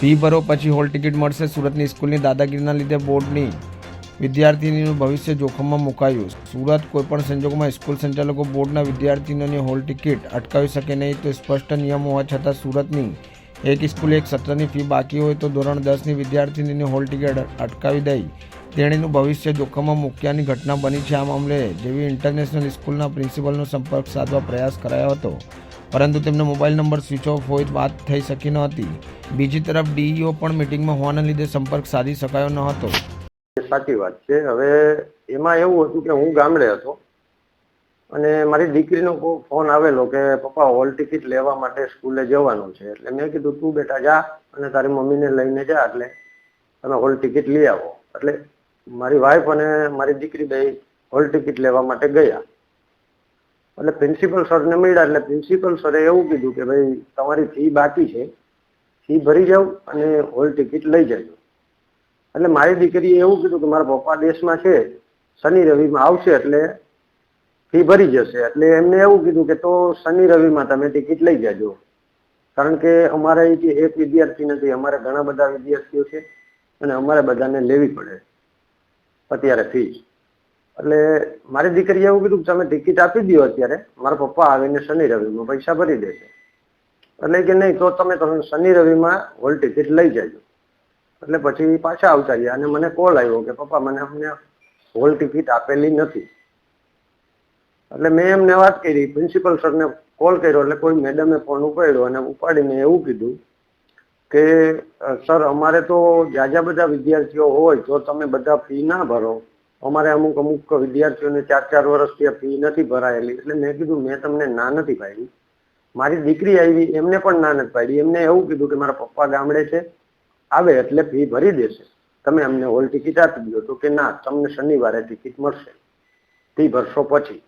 Fee ભરો પછી hall ticket મળશે સુરતની સ્કૂલની દાદાગીરીના લીધે બોર્ડની વિદ્યાર્થીનીનું ભવિષ્ય જોખમમાં મુકાયું. સુરત કોઈપણ સંજોગોમાં સ્કૂલ સંચાલકો બોર્ડના વિદ્યાર્થીનીઓની હોલ ટિકિટ અટકાવી શકે નહીં તો સ્પષ્ટ નિયમ હોવા છતાં સુરતની એક સ્કૂલે એક સત્રની ફી બાકી હોય તો ધોરણ દસની વિદ્યાર્થીનીની હોલ ટિકિટ અટકાવી દઈ તેણીનું ભવિષ્ય જોખમમાં મૂક્યાની ઘટના બની છે આ મામલે જેવી ઇન્ટરનેશનલ સ્કૂલના પ્રિન્સિપલનો સંપર્ક સાધવા પ્રયાસ કરાયો હતો. પરંતુ તેમનો મોબાઈલ નંબર સ્વિચ ઓફ હોય વાત થઈ શકી ન હતી. બીજી તરફ ડીઈઓ પણ મિટિંગમાં હોવાના લીધે સંપર્ક સાધી શકાયો ન હતો. સાચી વાત છે. હવે એમાં એવું હતું કે હું ગામડે હતો અને મારી દીકરીનો ફોન આવેલો કે, પપ્પા, હોલ ટિકિટ લેવા માટે સ્કૂલે જવાનું છે. એટલે મેં કીધું, તું બેટા જા અને તારી મમ્મીને લઈને જા એટલે તમે હોલ ટિકિટ લઈ આવો. એટલે મારી વાઈફ અને મારી દીકરી બે હોલ ટિકિટ લેવા માટે ગયા. એટલે પ્રિન્સિપલ સરને મળ્યા એટલે પ્રિન્સિપલ સરે એવું કીધું કે ભાઈ, તમારી ફી બાકી છે ફી ભરી જાવ અને હોલ ટિકિટ લઈ જજો. એટલે મારી દીકરીએ એવું કીધું કે મારા પપ્પા દેશમાં છે, શનિ રવિમાં આવશે એટલે ફી ભરી જશે. એટલે એમને એવું કીધું કે તો શનિ રવિમાં તમે ટિકિટ લઈ જજો. કારણ કે અમારે અહીંથી એક વિદ્યાર્થી નથી, અમારે ઘણા બધા વિદ્યાર્થીઓ છે અને અમારે બધાને લેવી પડે અત્યારે ફી એટલે મારી દીકરીએ એવું કીધું કે તમે ટિકિટ આપી દો અત્યારે. મારા પપ્પા આવીને શનિ રવિમાં પૈસા ભરી દેશે. એટલે કે નહીં, તો તમે તમે શનિ રવિમાં હોલ ટિકિટ લઈ જજો. એટલે પછી પાછા આવતા રહ્યા અને મને કોલ આવ્યો કે, પપ્પા, મને અમને હોલ ટિકિટ આપેલી નથી. એટલે મેં એમને વાત કરી. પ્રિન્સિપલ સરને કોલ કર્યો, એટલે કોઈ મેડમે ફોન ઉપાડ્યો અને ઉપાડીને એવું કીધું કે સર અમારે તો જાજા બધા વિદ્યાર્થીઓ હોય, તો તમે બધા ફી ના ભરો. અમારે અમુક અમુક વિદ્યાર્થીઓને ચાર ચાર વર્ષથી ફી નથી ભરાયેલી. એટલે મેં કીધું, મેં તમને ના નથી પાડી. મારી દીકરી આવી, એમને પણ ના નથી પાડી. એમને એવું કીધું કે મારા પપ્પા ગામડે છે, આવે એટલે ફી ભરી દેશે. તમે અમને હોલ ટિકિટ આપી દો તો કે, ના, તમને શનિવારે ટિકિટ મળશે. ફી ભરશો પછી.